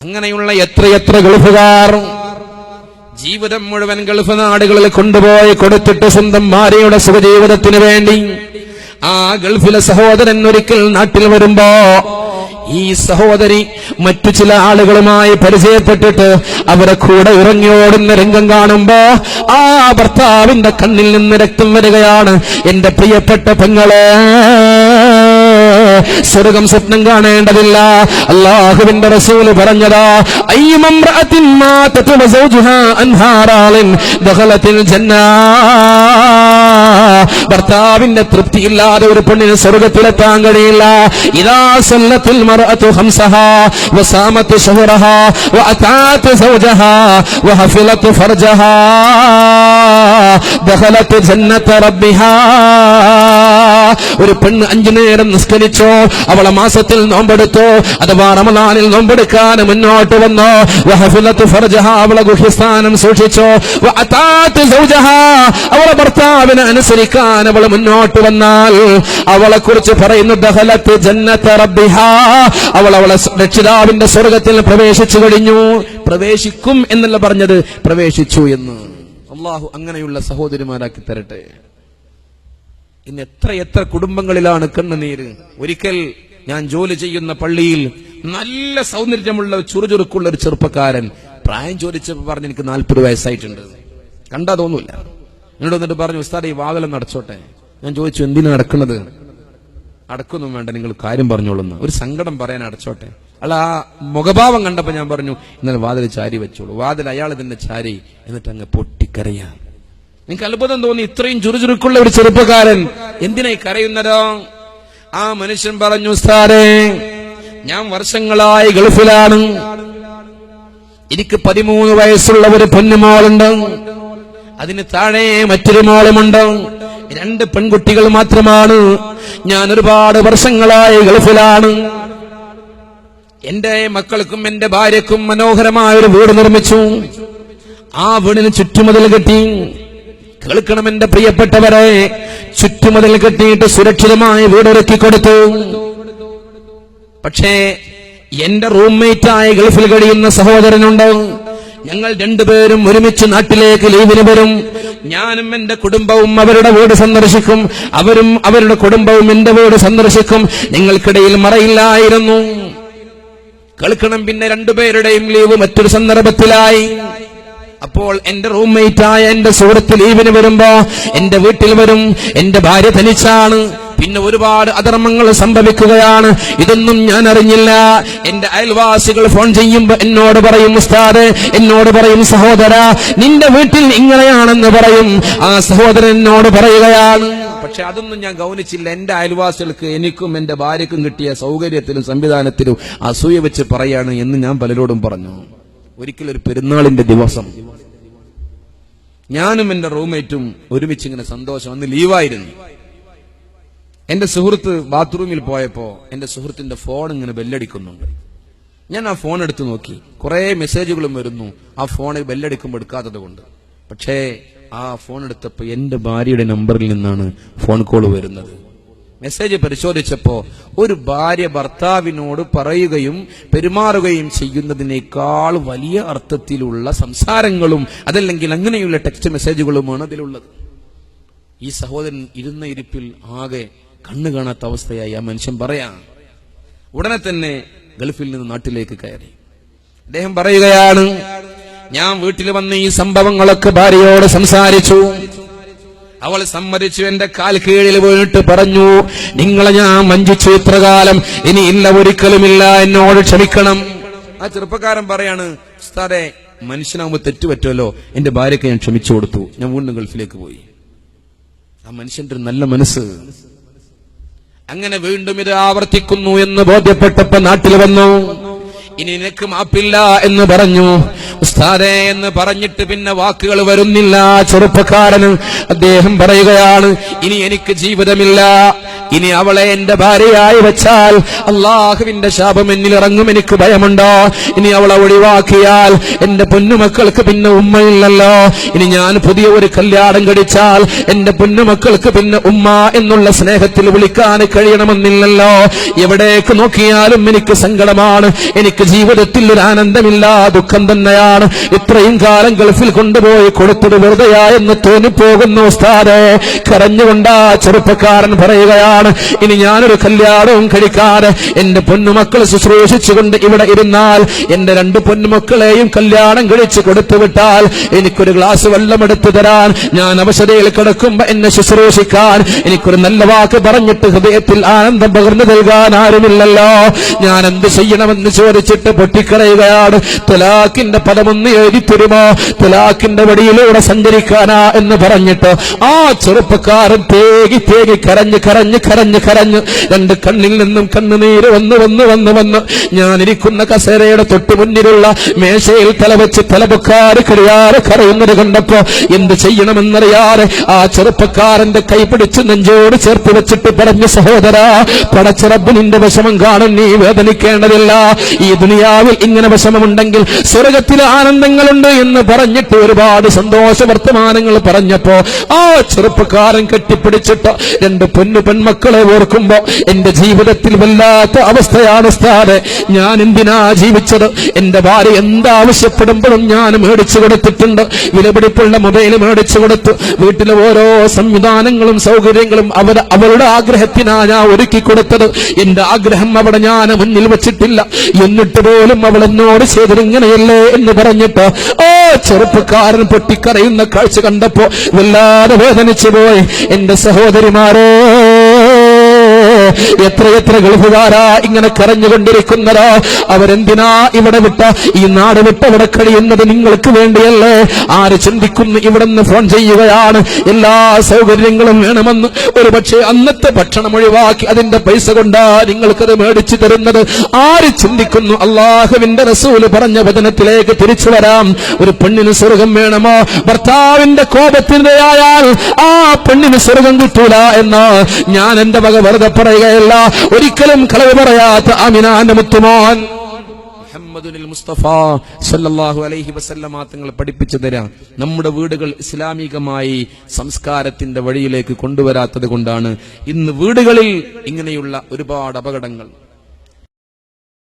അങ്ങനെയുള്ള എത്രയെത്ര ഗൾഫുകാർ ജീവിതം മുഴുവൻ ഗൾഫ് നാടുകളിൽ കൊണ്ടുപോയി കൊടുത്തിട്ട് സ്വന്തം ഭാര്യയുടെ സുഖജീവിതത്തിന് വേണ്ടി ആ ഗൾഫിലെ സഹോദരൻ ഒരിക്കൽ നാട്ടിൽ വരുമ്പോ ഈ സഹോദരി മറ്റു ചില ആളുകളുമായി പരിചയപ്പെട്ടിട്ട് അവരെ കൂടെ ഇറങ്ങിയോടുന്ന രംഗം കാണുമ്പോ ആ ഭർത്താവിന്റെ കണ്ണിൽ നിന്ന് രക്തം വരികയാണ്. എന്റെ പ്രിയപ്പെട്ട പെങ്ങളെ സ്വർഗം സ്വപ്നം കാണേണ്ടതില്ല. അള്ളാഹുവിന്റെ റസൂൽ പറഞ്ഞതാ ഭർത്താവിന്റെ തൃപ്തിയില്ലാതെ ഒരു പെണ്ണിന് സ്വർഗത്തിലെത്താൻ കഴിയില്ല. ഇതാ സല്ലത്തിൽ മർഅതു ഹംസഹ വസാമത്ത് ശഹറഹാ വഅതാത് സൗജഹ വഹഫിലത് ഫർജഹ ദഖലത്ത് ജന്നത റബ്ബിഹ. ഒരു പെണ്ണ് അഞ്ചു നേരം നിസ്കരിച്ചോ അവളെ മാസത്തിൽ നോമ്പെടുത്തോ? അഥവാ റമദാനിൽ നോമ്പെടുക്കാൻ മുന്നോട്ട് വന്നോ? അവളെ ഗുഹ്യസ്ഥാനം സൂക്ഷിച്ചോ? അവളെ ഭർത്താവിനെ അനുസരിക്കാൻ അവൾ മുന്നോട്ട് വന്നാൽ അവളെ കുറിച്ച് പറയുന്നു ദഹലത്ത് ജന്നത്ത് അവൾ അവളെ രക്ഷിതാവിന്റെ സ്വർഗത്തിൽ പ്രവേശിച്ചു കഴിഞ്ഞു. പ്രവേശിക്കും എന്നല്ല പറഞ്ഞത് പ്രവേശിച്ചു എന്ന്. അള്ളാഹു അങ്ങനെയുള്ള സഹോദരിമാരാക്കി തരട്ടെ. ഇന്ന് എത്ര എത്ര കുടുംബങ്ങളിലാണ് കണ്ണുനീര്. ഒരിക്കൽ ഞാൻ ജോലി ചെയ്യുന്ന പള്ളിയിൽ നല്ല സൗന്ദര്യമുള്ള ചുറുചുറുക്കുള്ള ഒരു ചെറുപ്പക്കാരൻ പ്രായം ചോദിച്ചപ്പോ പറഞ്ഞു എനിക്ക് നാൽപ്പത് വയസ്സായിട്ടുണ്ട്. കണ്ടാ തോന്നൂല എന്നോട് വന്നിട്ട് പറഞ്ഞു ഉസ്താദ് ഈ വാതിലം നടച്ചോട്ടെ ഞാൻ ചോദിച്ചു എന്തിനാ നടക്കുന്നത് അടക്കൊന്നും വേണ്ട നിങ്ങൾ കാര്യം പറഞ്ഞോളുന്ന. ഒരു സങ്കടം പറയാൻ അടച്ചോട്ടെ. അല്ല ആ മുഖഭാവം കണ്ടപ്പോ ഞാൻ പറഞ്ഞു ഇന്നലെ വാതിൽ ചാരി വെച്ചോളൂ. വാതിൽ അയാൾ ഇതിന്റെ ചാരി എന്നിട്ട് അങ്ങ് പൊട്ടിക്കരയാ. നിങ്ങൾക്ക് അത്ഭുതം തോന്നി ഇത്രയും ചുറുചുറുക്കുള്ള ഒരു ചെറുപ്പക്കാരൻ എന്തിനായി കരയുന്നതോ? ആ മനുഷ്യൻ പറഞ്ഞു സാറേ ഞാൻ വർഷങ്ങളായി ഗൾഫിലാണ്. എനിക്ക് പതിമൂന്ന് വയസ്സുള്ള ഒരു പൊന്നുമോളുണ്ട് അതിന് താഴെ മറ്റൊരു മോളുമുണ്ട്. രണ്ട് പെൺകുട്ടികൾ മാത്രമാണ്. ഞാൻ ഒരുപാട് വർഷങ്ങളായി ഗൾഫിലാണ്. എന്റെ മക്കൾക്കും എന്റെ ഭാര്യക്കും മനോഹരമായ ഒരു വീട് നിർമ്മിച്ചു. ആ വീടിന് ചുറ്റുമതിൽ കെട്ടി കേൾക്കണം എന്റെ പ്രിയപ്പെട്ടവരെ. ചുറ്റുമതിൽ കെട്ടിയിട്ട് സുരക്ഷിതമായ വീടൊരുക്കി കൊടുത്തു. പക്ഷേ എന്റെ ആയ ഗൾഫിൽ കഴിയുന്ന സഹോദരനുണ്ട്. ഞങ്ങൾ രണ്ടുപേരും ഒരുമിച്ച് നാട്ടിലേക്ക് ലീവിന് വരും. ഞാനും എന്റെ കുടുംബവും അവരുടെ വീട് സന്ദർശിക്കും. അവരും അവരുടെ കുടുംബവും എന്റെ വീട് സന്ദർശിക്കും. നിങ്ങൾക്കിടയിൽ മറയില്ലായിരുന്നു. കേൾക്കണം പിന്നെ രണ്ടുപേരുടെയും ലീവ് മറ്റൊരു സന്ദർഭത്തിലായി. അപ്പോൾ എന്റെ റൂംമേറ്റായ എന്റെ സുഹൃത്ത് ലീവിന് വരുമ്പോ എന്റെ വീട്ടിൽ വരും. എന്റെ ഭാര്യ തനിച്ചാണ്. പിന്നെ ഒരുപാട് അധർമ്മങ്ങൾ സംഭവിക്കുകയാണ്. ഇതൊന്നും ഞാൻ അറിഞ്ഞില്ല എന്റെ അയൽവാസികൾ ഫോൺ ചെയ്യുമ്പോ എന്നോട് പറയും ഉസ്താദ് എന്നോട് പറയും സഹോദര നിന്റെ വീട്ടിൽ ഇങ്ങനെയാണെന്ന് പറയും. ആ സഹോദരൻ എന്നോട് പറയുകയാണ്. പക്ഷെ അതൊന്നും ഞാൻ ഗൗനിച്ചില്ല. എന്റെ അയൽവാസികൾക്ക് എനിക്കും എന്റെ ഭാര്യക്കും കിട്ടിയ സൗകര്യത്തിലും സംവിധാനത്തിലും അസൂയ വെച്ച് പറയാണ് എന്ന് ഞാൻ പലരോടും പറഞ്ഞു. ഒരിക്കലൊരു പെരുന്നാളിന്റെ ദിവസം ഞാനും എന്റെ റൂംമേറ്റും ഒരുമിച്ച് ഇങ്ങനെ സന്തോഷം. അന്ന് ലീവായിരുന്നു. എന്റെ സുഹൃത്ത് ബാത്റൂമിൽ പോയപ്പോ എന്റെ സുഹൃത്തിന്റെ ഫോൺ ഇങ്ങനെ ബെല്ലടിക്കുന്നുണ്ട്. ഞാൻ ആ ഫോൺ എടുത്തു നോക്കി. കുറെ മെസ്സേജുകളും വരുന്നു. ആ ഫോണിൽ ബെല്ലടിക്കുമ്പോൾ എടുക്കാത്തത് കൊണ്ട്. പക്ഷേ ആ ഫോൺ എടുത്തപ്പോ എന്റെ ഭാര്യയുടെ നമ്പറിൽ നിന്നാണ് ഫോൺ കോൾ വരുന്നത്. മെസ്സേജ് പരിശോധിച്ചപ്പോ ഒരു ഭാര്യ ഭർത്താവിനോട് പറയുകയും പെരുമാറുകയും ചെയ്യുന്നതിനേക്കാൾ വലിയ അർത്ഥത്തിലുള്ള സംസാരങ്ങളും അതല്ലെങ്കിൽ അങ്ങനെയുള്ള ടെക്സ്റ്റ് മെസ്സേജുകളുമാണ് അതിലുള്ളത്. ഈ സഹോദരൻ ഇരുന്ന ഇരിപ്പിൽ ആകെ കണ്ണു കാണാത്ത അവസ്ഥയായി ആ മനുഷ്യൻ പറയാം ഉടനെ തന്നെ ഗൾഫിൽ നിന്ന് നാട്ടിലേക്ക് കയറി. അദ്ദേഹം പറയുകയാണ് ഞാൻ വീട്ടിൽ വന്ന് ഈ സംഭവങ്ങളൊക്കെ ഭാര്യയോട് സംസാരിച്ചു. അവൾ സമ്മതിച്ചു എന്റെ കാൽ കീഴിൽ വീണിട്ട് പറഞ്ഞു നിങ്ങളെ ഞാൻ വഞ്ചിച്ചു ഇത്രകാലം. ഇനി ഇല്ല ഒരിക്കലുമില്ല. എന്നോട് ക്ഷമിക്കണം. ആ ചെറുപ്പക്കാരൻ പറയാണ് ഉസ്താദെ മനുഷ്യനാകുമ്പോ തെറ്റുപറ്റുമല്ലോ എന്റെ ഭാര്യയ്ക്ക് ഞാൻ ക്ഷമിച്ചു കൊടുത്തു. ഞാൻ വീണ്ടും ഗൾഫിലേക്ക് പോയി. ആ മനുഷ്യന്റെ ഒരു നല്ല മനസ്സ്. അങ്ങനെ വീണ്ടും ഇത് ആവർത്തിക്കുന്നു എന്ന് ബോധ്യപ്പെട്ടപ്പോ നാട്ടിൽ വന്നു. ഇനി നിനക്ക് മാപ്പില്ല എന്ന് പറഞ്ഞു. ഉസ്താദേ എന്ന് പറഞ്ഞിട്ട് പിന്നെ വാക്കുകൾ വരുന്നില്ല. ചെറുപ്പക്കാരന് അദ്ദേഹം പറയുകയാണ് ഇനി എനിക്ക് ജീവിതമില്ല. ഇനി അവളെ എന്റെ ഭാര്യയായി വെച്ചാൽ അള്ളാഹുവിന്റെ ശാപം എന്നിൽ ഇറങ്ങും. എനിക്ക് ഭയമുണ്ടോ? ഇനി അവളെ ഒഴിവാക്കിയാൽ എന്റെ പൊന്നുമക്കൾക്ക് പിന്നെ ഉമ്മയില്ലല്ലോ. ഇനി ഞാൻ പുതിയ ഒരു കല്യാണം കഴിച്ചാൽ എന്റെ പൊന്നുമക്കൾക്ക് പിന്നെ ഉമ്മ എന്നുള്ള സ്നേഹത്തിൽ വിളിക്കാൻ കഴിയണമെന്നില്ലല്ലോ. എവിടേക്ക് നോക്കിയാലും എനിക്ക് സങ്കടമാണ്. എനിക്ക് ജീവിതത്തിൽ ഒരു ആനന്ദമില്ല. ദുഃഖം തന്നെയാണ്. ഇത്രയും കാലം ഗൾഫിൽ കൊണ്ടുപോയി കൊടുത്തത് വെറുതെയായെന്ന് തോന്നിപ്പോകുന്നു ഉസ്താദെ. കരഞ്ഞുകൊണ്ട് ചെറുപ്പക്കാരൻ പറയുകയാണ് ഇനി ഞാനൊരു കല്യാണവും കഴിക്കാതെ എന്റെ പൊന്നുമക്കൾ ശുശ്രൂഷിച്ചുകൊണ്ട് ഇവിടെ ഇരുന്നാൽ എന്റെ രണ്ട് പൊന്നുമക്കളെയും കല്യാണം കഴിച്ച് കൊടുത്തു വിട്ടാൽ എനിക്കൊരു ഗ്ലാസ് വെള്ളം എടുത്തു തരാൻ ഞാൻ അവശതയിൽ കിടക്കുമ്പോ എന്നെ ശുശ്രൂഷിക്കാൻ എനിക്കൊരു നല്ല വാക്ക് പറഞ്ഞിട്ട് ഹൃദയത്തിൽ ആനന്ദം പകർന്നു നൽകാൻ ആരുമില്ലല്ലോ. ഞാൻ എന്ത് ചെയ്യണമെന്ന് ചോദിച്ചിട്ട് പൊട്ടിക്കറയുകയാണ് തുലാക്കിന്റെ പദമൊന്ന് എഴുതി തരുമോ? തലാക്കിന്റെ വടിയിലൂടെ സഞ്ചരിക്കാനാ എന്ന് പറഞ്ഞിട്ട് ആ ചെറുപ്പക്കാരൻ തേകി തേകി കരഞ്ഞ് കരഞ്ഞ് കരഞ്ഞ് കരഞ്ഞ് രണ്ട് കണ്ണിൽ നിന്നും കണ്ണുനീര് വന്ന് വന്ന് വന്ന് വന്ന് ഞാനിരിക്കുന്ന കസേരയുടെ തൊട്ടു മുന്നിലുള്ള മേശയിൽ തലവെച്ച് തലപൊക്കാറ് കഴിയാറ് കരയുന്നത് കണ്ടപ്പോ എന്ത് ചെയ്യണമെന്നറിയാതെ ആ ചെറുപ്പക്കാരന്റെ കൈ പിടിച്ച് നെഞ്ചോട് ചേർത്ത് വെച്ചിട്ട് പറഞ്ഞു സഹോദര പടച്ചിറപ്പ് നിന്റെ വിഷമം കാണും നീ വേദനിക്കേണ്ടതില്ല. ഈ ദുനിയാവിൽ ഇങ്ങനെ വിഷമമുണ്ടെങ്കിൽ സ്വർഗത്തിൽ ആനന്ദങ്ങളുണ്ട് എന്ന് പറഞ്ഞിട്ട് ഒരുപാട് സന്തോഷ വർത്തമാനങ്ങൾ പറഞ്ഞപ്പോ ആ ചെറുപ്പക്കാരൻ കെട്ടിപ്പിടിച്ചിട്ട് രണ്ട് പൊന്നു പെൺമക്കളെ ഓർക്കുമ്പോ എന്റെ ജീവിതത്തിൽ വല്ലാത്ത അവസ്ഥയാണ് സ്ഥാനെ ഞാൻ എന്തിനാ ജീവിച്ചത്? എന്റെ ഭാര്യ എന്താവശ്യപ്പെടുമ്പോഴും ഞാൻ മേടിച്ചു കൊടുത്തിട്ടുണ്ട്. വിലപിടിപ്പുള്ള മൊബൈൽ മേടിച്ചു കൊടുത്തു വീട്ടിലെ ഓരോ സംവിധാനങ്ങളും സൗകര്യങ്ങളും അവർ അവരുടെ ആഗ്രഹത്തിനാ ഞാൻ ഒരുക്കി കൊടുത്തത്. എന്റെ ആഗ്രഹം അവിടെ ഞാൻ മുന്നിൽ വെച്ചിട്ടില്ല. എന്നിട്ട് പോലും അവൾ എന്നോട് ചെയ്തത് ഇങ്ങനെയല്ലേ എന്ന് പറഞ്ഞിട്ട് ഓ ചെറുപ്പക്കാരൻ പൊട്ടിക്കരയുന്ന കാഴ്ച കണ്ടപ്പോ വല്ലാതെ വേദനിച്ചു പോയി എന്റെ സഹോദരിമാരോ എത്രയെത്ര ഗൾഫുകാരാ ഇങ്ങനെ കരഞ്ഞുകൊണ്ടിരിക്കുന്നതാ? അവരെന്തിനാ ഇവിടെ വിട്ട? ഈ നാട് വിട്ട് ഇവിടെ കഴിയുന്നത് നിങ്ങൾക്ക് വേണ്ടിയല്ലേ? ആര് ചിന്തിക്കുന്നു ഇവിടെ നിന്ന് ഫോൺ ചെയ്യുകയാണ്? എല്ലാ സൗകര്യങ്ങളും വേണമെന്ന്. ഒരു പക്ഷേ അന്നത്തെ ഭക്ഷണം ഒഴിവാക്കി അതിന്റെ പൈസ കൊണ്ടാ നിങ്ങൾക്കത് മേടിച്ചു തരുന്നത്. ആര് ചിന്തിക്കുന്നു അള്ളാഹുവിന്റെ റസൂൽ പറഞ്ഞ വചനത്തിലേക്ക് തിരിച്ചു വരാം? ഒരു പെണ്ണിന് സ്വർഗം വേണമോ? ഭർത്താവിന്റെ കോപത്തിനിരയായാൽ ആ പെണ്ണിന് സ്വർഗം കിട്ടൂല എന്ന് ഞാൻ എന്റെ വക വെറുതെ പറയുകയല്ല ഒരിക്കലും കളവ് പറയാത്ത അമിനാന്റെ മുത്തുമോൻ. മുഹമ്മദുനിൽ മുസ്തഫ അലൈഹി വസല്ലമ തങ്ങൾ പഠിപ്പിച്ചു തരാം. നമ്മുടെ വീടുകൾ ഇസ്ലാമികമായി സംസ്കാരത്തിന്റെ വഴിയിലേക്ക് കൊണ്ടുവരാത്തത് കൊണ്ടാണ്. ഇന്ന് വീടുകളിൽ ഇങ്ങനെയുള്ള ഒരുപാട് അപകടങ്ങൾ.